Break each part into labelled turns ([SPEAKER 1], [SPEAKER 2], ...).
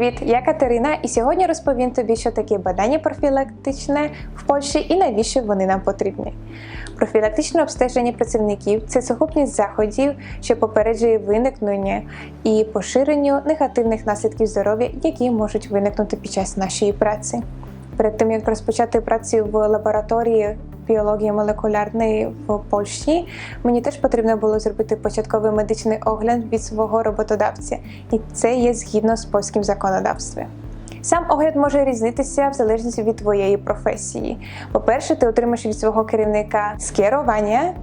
[SPEAKER 1] Привіт, я Катерина, і сьогодні розповім тобі, що таке бадання профілактичне в Польщі і навіщо вони нам потрібні. Профілактичне обстеження працівників це сукупність заходів, що попереджує виникнення і поширенню негативних наслідків здоров'я, які можуть виникнути під час нашої праці. Перед тим як розпочати працю в лабораторії біології молекулярної в Польщі, мені теж потрібно було зробити початковий медичний огляд від свого роботодавця, і це є згідно з польським законодавством. Сам огляд може різнитися в залежності від твоєї професії. По-перше, ти отримаєш від свого керівника скерування,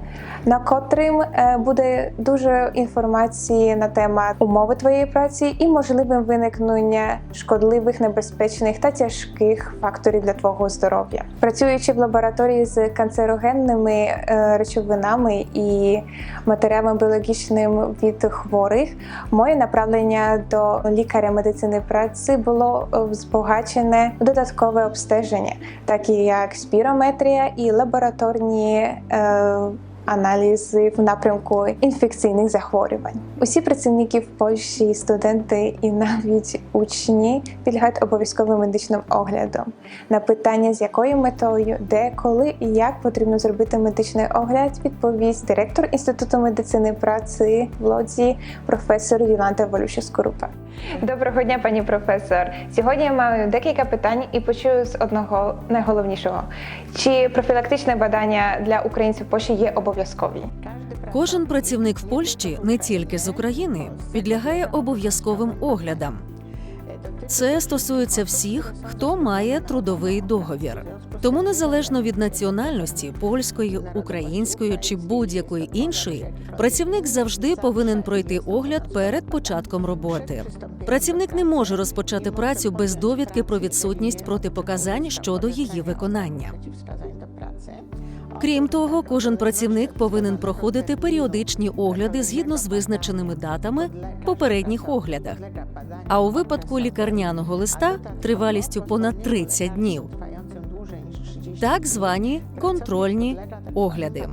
[SPEAKER 1] на котрим е, буде дуже інформації на тема умови твоєї праці і можливим виникнення шкодливих, небезпечних та тяжких факторів для твого здоров'я. Працюючи в лабораторії з канцерогенними е, речовинами і матеріалами біологічним від хворих, моє направлення до лікаря медицини праці було е, збагачене додаткове обстеження, такі як спірометрія і лабораторні. Е, Аналізи в напрямку інфекційних захворювань. Усі працівники в Польщі, студенти і навіть учні підлягають обов'язковим медичним оглядом. На питання, з якою метою, де, коли і як потрібно зробити медичний огляд, відповість директор інституту медицини праці в Лодзі, професор Юланта Волюща Скорупа. Доброго дня, пані професор. Сьогодні я маю декілька питань і почую з одного найголовнішого: чи профілактичне бадання для українців в Польщі є обов'язкові?
[SPEAKER 2] Кожен працівник в Польщі, не тільки з України, підлягає обов'язковим оглядам. Це стосується всіх, хто має трудовий договір. Тому незалежно від національності польської, української чи будь-якої іншої, працівник завжди повинен пройти огляд перед початком роботи. Працівник не може розпочати працю без довідки про відсутність протипоказань щодо її виконання. Крім того, кожен працівник повинен проходити періодичні огляди згідно з визначеними датами в попередніх оглядах. А у випадку лікарняного листа тривалістю понад 30 днів так звані контрольні огляди.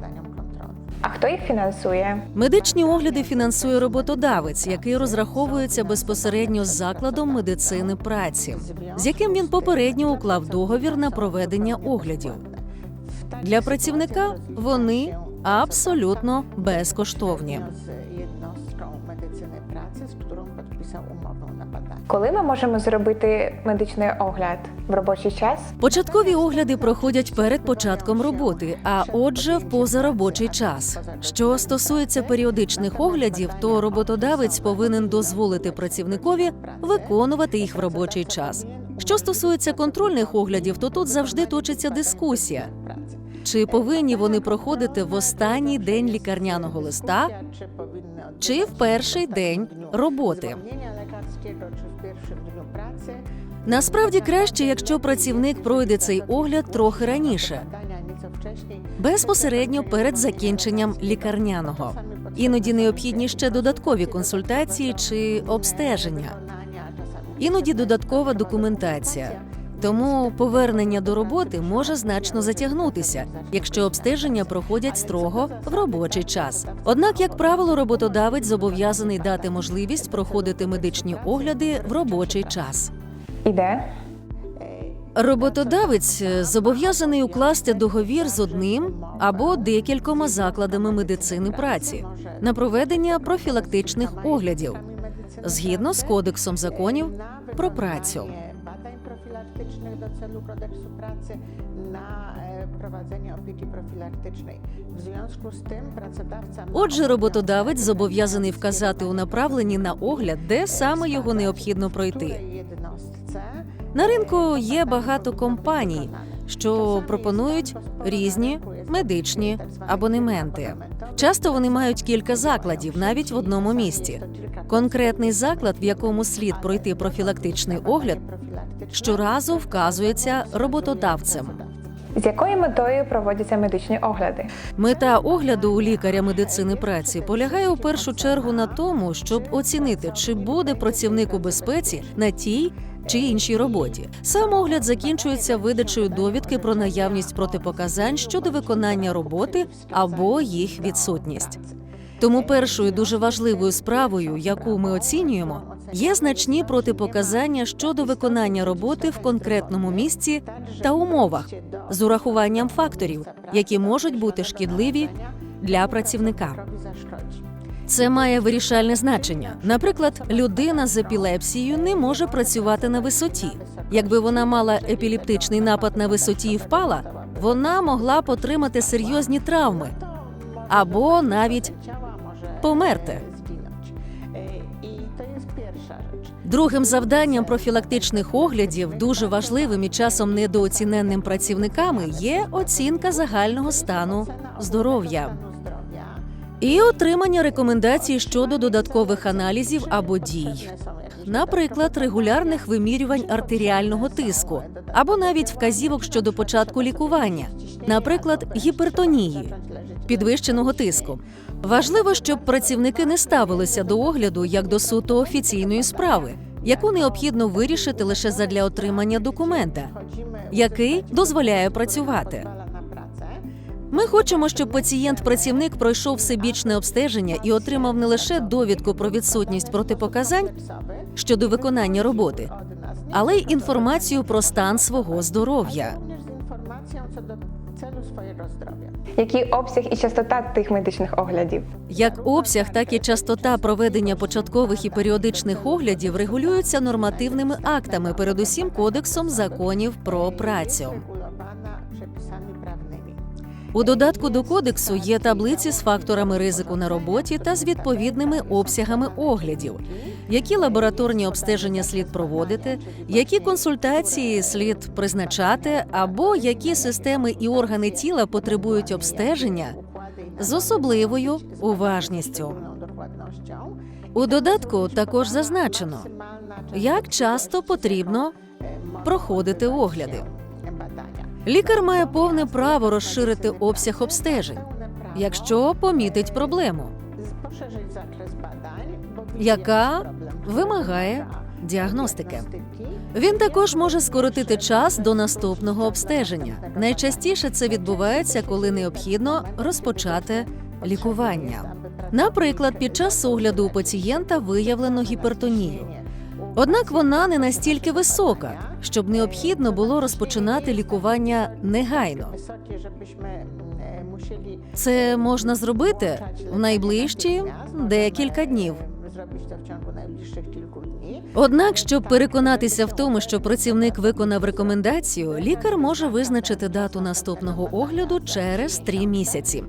[SPEAKER 1] А хто їх фінансує?
[SPEAKER 2] Медичні огляди фінансує роботодавець, який розраховується безпосередньо з закладом медицини праці, з яким він попередньо уклав договір на проведення оглядів. Для працівника вони абсолютно безкоштовні.
[SPEAKER 3] Podpisał umowę na.
[SPEAKER 1] Коли ми можемо зробити медичний огляд в робочий час?
[SPEAKER 2] Початкові огляди проходять перед початком роботи, а отже, в позаробочий час. Що стосується періодичних оглядів, то роботодавець повинен дозволити працівникові виконувати їх в робочий час. Що стосується контрольних оглядів, то тут завжди точиться дискусія. Чи повинні вони проходити в останній день лікарняного листа, чи в перший день роботи? Насправді краще, якщо працівник пройде цей огляд трохи раніше, безпосередньо перед закінченням лікарняного. Іноді необхідні ще додаткові консультації чи обстеження, іноді додаткова документація. Тому повернення до роботи може значно затягнутися, якщо обстеження проходять строго в робочий час. Однак, як правило, роботодавець зобов'язаний дати можливість проходити медичні огляди в робочий час.
[SPEAKER 1] Іде?
[SPEAKER 2] Роботодавець е, зобов'язаний укласти договір з одним або декількома закладами медицини праці на проведення профілактичних оглядів згідно з кодексом законів про працю.
[SPEAKER 3] Profilaktycznych do celu kodeksu pracy na e, prowadzenie opieki profilaktycznej. W związku z tym pracodawca
[SPEAKER 2] Отже, роботодавець зобов'язаний вказати у направленні на огляд, де саме його необхідно пройти. На ринку є багато компаній, що пропонують різні медичні абонементи. Часто вони мають кілька закладів навіть в одному місці. Конкретний заклад, в якому слід пройти профілактичний огляд, щоразу вказується роботодавцем.
[SPEAKER 1] З якою метою проводяться медичні огляди?
[SPEAKER 2] Мета огляду у лікаря медицини праці полягає у першу чергу на тому, щоб оцінити, чи буде працівник у безпеці на тій чи іншій роботі. Сам огляд закінчується видачею довідки про наявність протипоказань щодо виконання роботи або їх відсутність. Тому першою дуже важливою справою, яку ми оцінюємо, є значні протипоказання щодо виконання роботи в конкретному місці та умовах з урахуванням факторів, які можуть бути шкідливі для працівника. Це має вирішальне значення. Наприклад, людина з епілепсією не може працювати на висоті. Якби вона мала епілептичний напад на висоті і впала, вона могла б отримати серйозні травми або навіть померти. Другим завданням профілактичних оглядів, дуже важливим і часом недооціненним працівниками, є оцінка загального стану здоров'я. І отримання рекомендацій щодо додаткових аналізів або дій. Наприклад, регулярних вимірювань артеріального тиску або навіть вказівок щодо початку лікування, наприклад, гіпертонії, підвищеного тиску. Важливо, щоб працівники не ставилися до огляду як до суто офіційної справи, яку необхідно вирішити лише задля отримання документа, який дозволяє працювати. Ми хочемо, щоб пацієнт-працівник пройшов всебічне обстеження і отримав не лише довідку про відсутність протипоказань щодо виконання роботи, але й інформацію про стан свого здоров'я.
[SPEAKER 1] Який обсяг і частота тих медичних оглядів?
[SPEAKER 2] Як обсяг, так і частота проведення початкових і періодичних оглядів регулюються нормативними актами, передусім кодексом законів про працю. У додатку до кодексу є таблиці з факторами ризику на роботі та з відповідними обсягами оглядів, які лабораторні обстеження слід проводити, які консультації слід призначати, або які системи і органи тіла потребують обстеження з особливою уважністю. У додатку також зазначено, як часто потрібно проходити огляди. Лікар має повне право розширити обсяг обстежень, якщо помітить проблему, яка вимагає діагностики. Він також може скоротити час до наступного обстеження. Найчастіше це відбувається, коли необхідно розпочати лікування. Наприклад, під час огляду у пацієнта виявлено гіпертонію. Однак вона не настільки висока, щоб необхідно було розпочинати лікування негайно. Це можна зробити в найближчі декілька днів. Однак, щоб переконатися в тому, що працівник виконав рекомендацію, лікар може визначити дату наступного огляду через три місяці.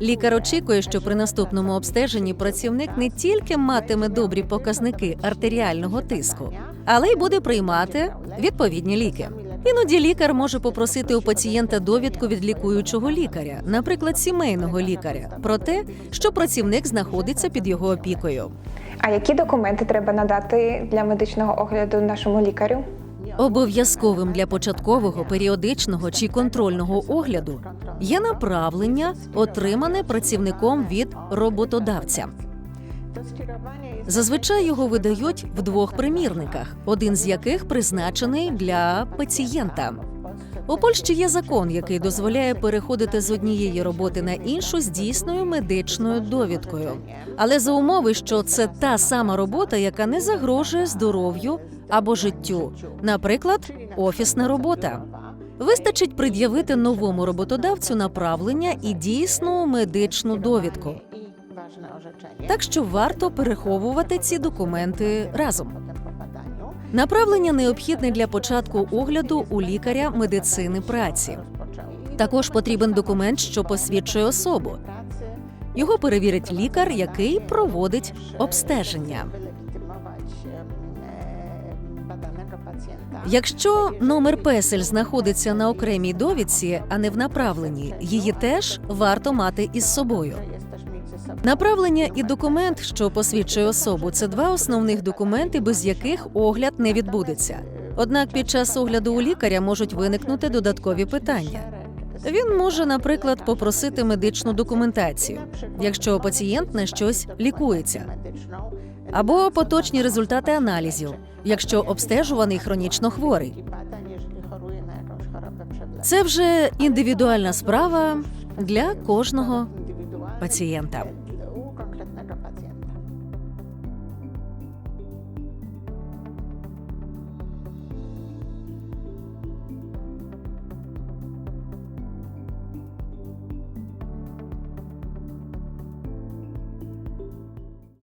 [SPEAKER 2] Лікар очікує, що при наступному обстеженні працівник не тільки матиме добрі показники артеріального тиску, але й буде приймати відповідні ліки. Іноді лікар може попросити у пацієнта довідку від лікуючого лікаря, наприклад, сімейного лікаря, про те, що працівник знаходиться під його опікою.
[SPEAKER 1] А які документи треба надати для медичного огляду нашому лікарю?
[SPEAKER 2] Обов'язковим для початкового, періодичного чи контрольного огляду є направлення, отримане працівником від роботодавця. Зазвичай його видають в двох примірниках, один з яких призначений для пацієнта. У Польщі є закон, який дозволяє переходити з однієї роботи на іншу з дійсною медичною довідкою, але за умови, що це та сама робота, яка не загрожує здоров'ю або життю, наприклад, офісна робота. Вистачить пред'явити новому роботодавцю направлення і дійсну медичну довідку.
[SPEAKER 3] I ważne orzeczenie.
[SPEAKER 2] Так що варто переховувати ці документи разом. Направлення необхідне для початку огляду у лікаря медицини праці. Також потрібен документ, що посвідчує особу. Його перевірить лікар, який проводить обстеження. Якщо номер песель знаходиться на окремій довідці, а не в направленні, її теж варто мати із собою. Направлення і документ, що посвідчує особу, це два основних документи, без яких огляд не відбудеться. Однак під час огляду у лікаря можуть виникнути додаткові питання. Він може, наприклад, попросити медичну документацію, якщо пацієнт на щось лікується, або поточні результати аналізів, якщо обстежуваний хронічно хворий. Це вже індивідуальна справа для кожного пацієнта.